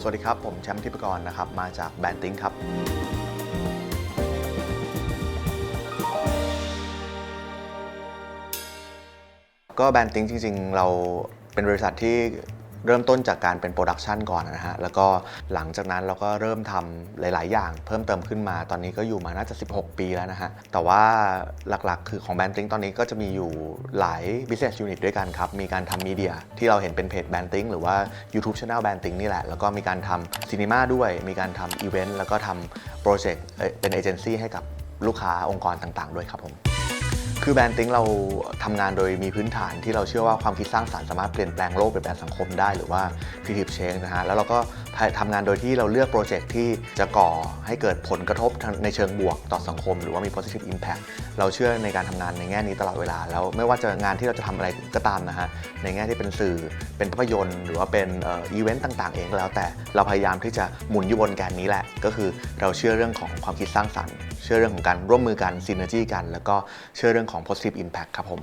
สวัสดีครับ ผมแชมป์ทิพกรนะครับ มาจากแบรนด์ติ้งครับ ก็แบรนด์ติ้งจริง ๆ เราเป็นบริษัทที่ เริ่มต้นจากการเป็นโปรดักชันก่อนนะฮะ แล้วก็หลังจากนั้นเราก็เริ่มทำหลาย ๆ อย่างเพิ่มเติมขึ้นมา ตอนนี้ก็อยู่มาน่าจะ 16 ปีแล้วนะฮะ แต่ว่าหลัก ๆ คือของแบรนด์ติ้งตอนนี้ก็จะมีอยู่หลาย business unit ด้วยกันครับ มีการทำมีเดียที่เราเห็นเป็นเพจแบรนด์ติ้งหรือว่า YouTube Channel แบรนด์ติ้งนี่แหละ แล้วก็มีการทำซีนีมาด้วย มีการทำอีเวนต์ แล้วก็ทำโปรเจกต์เอ่อเป็นเอเจนซี่ให้กับลูกค้าองค์กรต่าง ๆ ด้วยครับผม คือแบรนด์ติ้งเราทำงานโดยมีพื้นฐานที่เราเชื่อว่าความคิดสร้างสรรค์สามารถเปลี่ยนแปลงโลกเปลี่ยนแปลงสังคมได้หรือว่า creative change นะฮะแล้วเราก็ทำงานโดยที่เราเลือกโปรเจกต์ที่จะก่อให้เกิดผลกระทบในเชิงบวกต่อสังคม หรือว่ามี positive impact เราเชื่อในการทำงานในแง่นี้ตลอดเวลา แล้วไม่ว่าจะงานที่เราจะทำอะไรก็ตามนะฮะในแง่ที่เป็นสื่อเป็นภาพยนตร์หรือว่าเป็นอีเวนต์ต่าง ๆ เองก็แล้วแต่เราพยายามที่จะหมุนอยู่บนแกนนี้แหละ ก็คือเราเชื่อเรื่องของความคิดสร้างสรรค์ เชื่อเรื่องของการร่วมมือกันซีเนอร์จีกัน แล้วก็เชื่อเรื่องของ positive impact ครับผม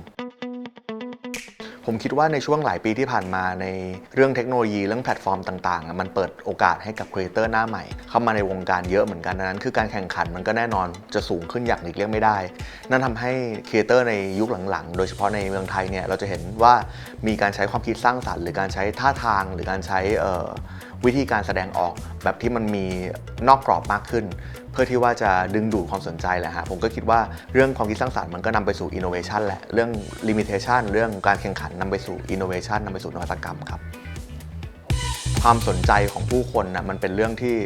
ผมคิดว่าในช่วงหลายปีที่ผ่านมาในเรื่องเทคโนโลยีเรื่องแพลตฟอร์มต่างๆ มันเปิดโอกาสให้กับครีเอเตอร์หน้าใหม่ เข้ามาในวงการเยอะเหมือนกันดังนั้น คือการแข่งขันมันก็แน่นอนจะสูงขึ้นอย่างหลีกเลี่ยงไม่ได้ นั่นทำให้ครีเอเตอร์ในยุคหลังๆ โดยเฉพาะในเมืองไทยเนี่ยเราจะเห็นว่ามีการใช้ความคิดสร้างสรรค์ หรือการใช้ท่าทางหรือการใช้วิธีการแสดงออกแบบที่มันมีนอกกรอบมากขึ้น เพื่อที่ว่าจะดึงดูดความสนใจแหละฮะผมก็คิดว่าเรื่องความคิดสร้างสรรค์มันก็นำไปสู่ innovation แหละเรื่อง limitation เรื่องการแข่งขันนำไปสู่ innovation นำไปสู่นวัตกรรมครับความสนใจของผู้คนนะมันเป็นเรื่องที่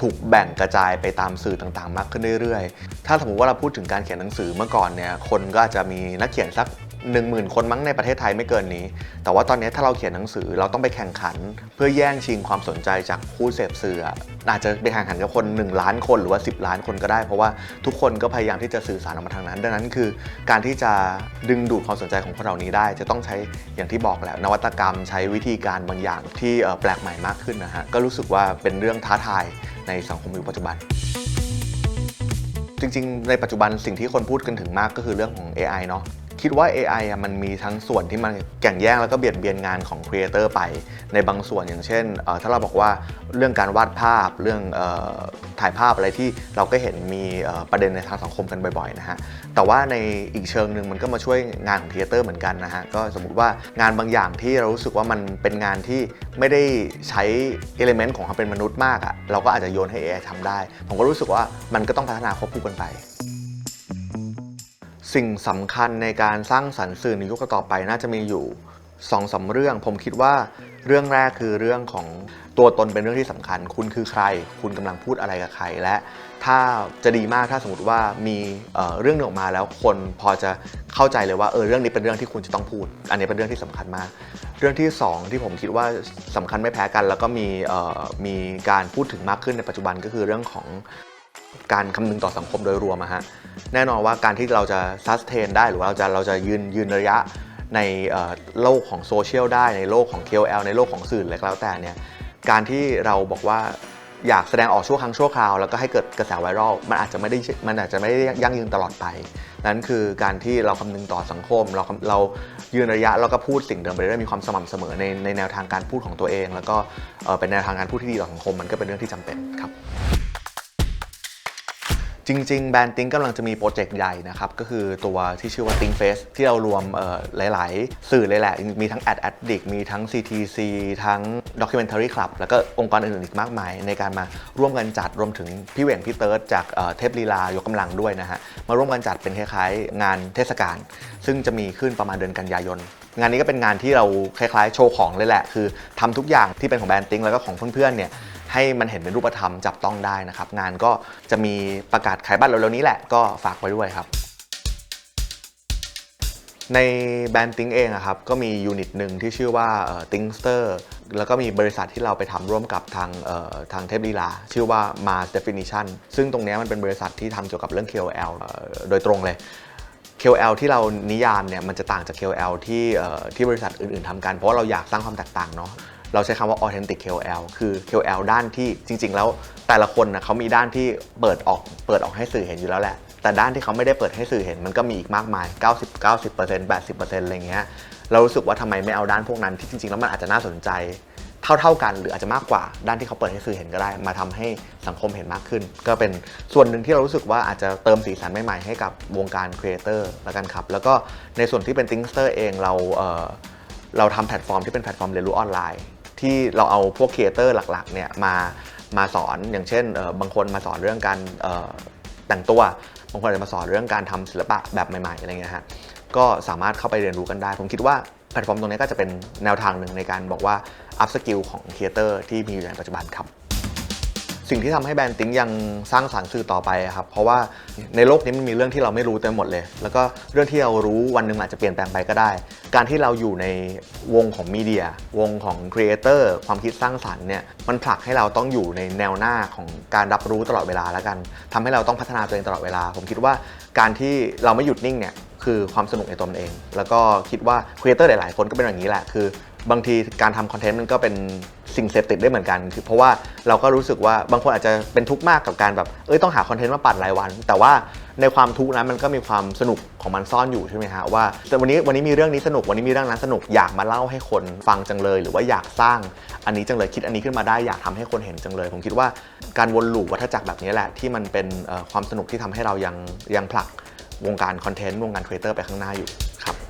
ถูกแบ่งกระจายไปตามสื่อต่างๆ มากขึ้นเรื่อยๆ ถ้าสมมติว่าเราพูดถึงการเขียนหนังสือเมื่อก่อนเนี่ย คนก็อาจจะมีนักเขียนสัก 1 0,000 คนมั้งในประเทศไทยไม่เกินนี้ แต่ว่าตอนนี้ถ้าเราเขียนหนังสือเราต้องไปแข่งขัน เพื่อแย่งชิงความสนใจจากผู้เสพสื่ออาจจะไปแข่งขันกับคน 1 ล้านคนหรือว่า 10 ล้านคนก็ได้ เพราะว่าทุกคนก็พยายามที่จะสื่อสารออกมาทางนั้น ดังนั้นคือ การที่จะดึงดูดความสนใจของคนเหล่านี้ได้ จะต้องใช้อย่างที่บอกแหละนวัตกรรม ใช้วิธีการบางอย่างที่แปลกใหม่มากขึ้นนะฮะก็รู้สึกว่าเป็นเรื่องท้าทายในสังคมยุคปัจจุบันจริงๆ ในปัจจุบันสิ่งที่คนพูดกันถึงมากก็คือเรื่องของ AI เนาะ คิดว่า AI อะมันมีทั้งส่วนที่มันแข่งแย่งแล้วก็เบียดเบียนงานของครีเอเตอร์ไป ในบางส่วนอย่างเช่น ถ้าเราบอกว่าเรื่องการวาดภาพเรื่องอถ่ายภาพอะไรที่เราก็เห็นมีประเด็นในทางสังคมกันบ่อยๆนะฮะแต่ว่าในอีกเชิงหนึ่งมันก็มาช่วยงานของครีเอเตอร์เหมือนกันนะฮะก็สมมติว่างานบางอย่างที่เรารู้สึกว่ามันเป็นงานที่ไม่ได้ใช้เอลิเมนต์ของความเป็นมนุษย์มากอะเราก็อาจจะโยนให้ AI ทำได้ ผมก็รู้สึกว่ามันก็ต้องพัฒนาควบคู่กันไป สิ่งสำคัญในการสร้างสรรค์สื่อในยุคต่อไปน่าจะมีอยู่2องสาเรื่อง ผมคิดว่าเรื่องแรกคือเรื่องของตัวตนเป็นเรื่องที่สำคัญ คุณคือใคร คุณกำลังพูดอะไรกับใคร และถ้าจะดีมากถ้าสมมติว่ามีเเรื่องหนึ่งออกมาแล้วคนพอจะเข้าใจเลยว่าเออเรื่องนี้เป็นเรื่องที่คุณจะต้องพูด อันนี้เป็นเรื่องที่สำคัญมาก เรื่องที่สองที่ผมคิดว่าสำคัญไม่แพ้กัน แล้วก็มีมีการพูดถึงมากขึ้นในปัจจุบันก็คือเรื่องของ การคำนึงต่อสังคมโดยรวมอะฮะแน่นอนว่าการที่เราจะซัสเทนได้หรือว่าเราจะเราจะยืนยืนระยะในโลกของโซเชียลได้ในโลกของ KOL ในโลกของสื่ออะไรก็แล้วแต่เนี่ยการที่เราบอกว่าอยากแสดงออกชั่วครั้งชั่วคราว แล้วก็ให้เกิดกระแสไวรัลมันอาจจะไม่ได้มันอาจจะไม่ได้ยั่งยืนตลอดไป นั่นคือการที่เราคำนึงต่อสังคม เราเรายืนระยะแล้วก็พูดสิ่งเดิมไปเรื่อยมีความสม่ำเสมอในในแนวทางการพูดของตัวเอง แล้วก็เอ่อเป็นแนวทางการพูดที่ดีต่อสังคมมันก็เป็นเรื่องที่จำเป็นครับ จริง ๆ แบรนด์ติ้งกำลังจะมีโปรเจกต์ใหญ่นะครับ ก็คือตัวที่ชื่อว่า Think Face ที่เรารวมหลาย ๆ สื่อเลยแหละ มีทั้ง Ad Addict มีทั้ง CTC ทั้ง Documentary Club แล้วก็องค์กรอื่นๆอีกมากมาย ในการมาร่วมกันจัดรวมถึงพี่เหว่งพี่เติร์ดจากเทพลีลายกกำลังด้วยนะฮะ มาร่วมกันจัดเป็นคล้าย ๆ งานเทศกาลซึ่งจะมีขึ้นประมาณเดือนกันยายนงานนี้ก็เป็นงานที่เราคล้าย ๆ โชว์ของเลยแหละ คือทำทุกอย่างที่เป็นของแบรนด์ติ้งแล้วก็ของเพื่อนๆเนี่ย ให้มันเห็นเป็นรูปธรรมจับต้องได้นะครับ งานก็จะมีประกาศขายบัตรเร็วๆนี้แหละก็ฝากไว้ด้วยครับ ในแบรนด์ติ้งเองครับก็มียูนิตหนึ่งที่ชื่อว่าติ้งสเตอร์แล้วก็มีบริษัทที่เราไปทำร่วมกับทางทางเทพลีลา ชื่อว่า Mars Definition ซึ่งตรงนี้มันเป็นบริษัทที่ทำเกี่ยวกับเรื่อง KOL เอ่อโดยตรงเลย KOL ที่เรานิยามเนี่ยมันจะต่างจาก KOL ที่ที่บริษัทอื่นๆทำกันเพราะาเราอยากสร้างความแตกต่างเนาะ เราใช้คำว่า authentic KOL คือ KOL ด้านที่จริง ๆ แล้วแต่ละคนนะเขามีด้านที่เปิดออกเปิดออกให้สื่อเห็นอยู่แล้วแหละ แต่ด้านที่เขาไม่ได้เปิดให้สื่อเห็นมันก็มีอีกมากมาย 90 90% 80%อะไรเงี้ยเรารู้สึกว่าทำไมไม่เอาด้านพวกนั้นที่จริง ๆ แล้วมันอาจจะน่าสนใจเท่าๆกันหรืออาจจะมากกว่าด้านที่เขาเปิดให้สื่อเห็นก็ได้ มาทำให้สังคมเห็นมากขึ้น ก็เป็นส่วนหนึ่งที่เรารู้สึกว่าอาจจะเติมสีสันใหม่ๆให้กับวงการครีเอเตอร์แล้วกันครับ แล้วก็ในส่วนที่เป็น t h i n k s t e r เองเราเเราทำแพลตฟอร์มที่เป็นแพลตฟอร์มเรียนรู้ออนไลน์ ที่เราเอาพวกครีเอเตอร์หลักๆเนี่ยมามาสอนอย่างเช่นบางคนมาสอนเรื่องการแต่งตัวบางคนอาจจะมาสอนเรื่องการทำศิลปะแบบใหม่ๆอะไรเงี้ยฮะก็สามารถเข้าไปเรียนรู้กันได้ ผมคิดว่าแพลตฟอร์มตรงนี้ก็จะเป็นแนวทางหนึ่งในการบอกว่าอัพสกิลของครีเอเตอร์ที่มีอยู่ในปัจจุบันครับ สิ่งที่ทำให้แบรนด์ติ้งยังสร้างสารรค์สื่อต่อไปครับ เพราะว่าในโลกนี้มันมีเรื่องที่เราไม่รู้เต็มหมดเลย แล้วก็เรื่องที่เรารู้วันหนึ่งอาจจะเปลี่ยนแปลงไปก็ได้ การที่เราอยู่ในวงของมีเดีย วงของครีเอเตอร์ความคิดสร้างสรรค์เนี่ย มันผลักให้เราต้องอยู่ในแนวหน้าของการรับรู้ตลอดเวลาแล้วกันทำให้เราต้องพัฒนาตัวเองตลอดเวลา ผมคิดว่าการที่เราไม่หยุดนิ่งเนี่ยคือความสนุกในตัวมันเอง แล้วก็คิดว่าครีเอเตอร์หลาย ๆ คนก็เป็นอย่างนี้แหละ คือบางทีการทำคอนเทนต์มันก็เป็น สิ่งเสพติดได้เหมือนกันคือเพราะว่าเราก็รู้สึกว่าบางคนอาจจะเป็นทุกข์มากกับการแบบเอ้ยต้องหาคอนเทนต์มาปั่นรายวัน แต่ว่าในความทุกข์นั้นมันก็มีความสนุกของมันซ่อนอยู่ใช่ไหมฮะว่าแต่วันนี้วันนี้มีเรื่องนี้สนุกวันนี้มีเรื่องนั้นสนุกอยากมาเล่าให้คนฟังจังเลย หรือว่าอยากสร้างอันนี้จังเลยคิดอันนี้ขึ้นมาได้อยากทำให้คนเห็นจังเลย ผมคิดว่าการวนลูปวัฏจักรแบบนี้แหละที่มันเป็นความสนุกที่ทำให้เรายังยังผลักวงการคอนเทนต์วงการครีเอเตอร์ไปข้างหน้าอยู่ครับ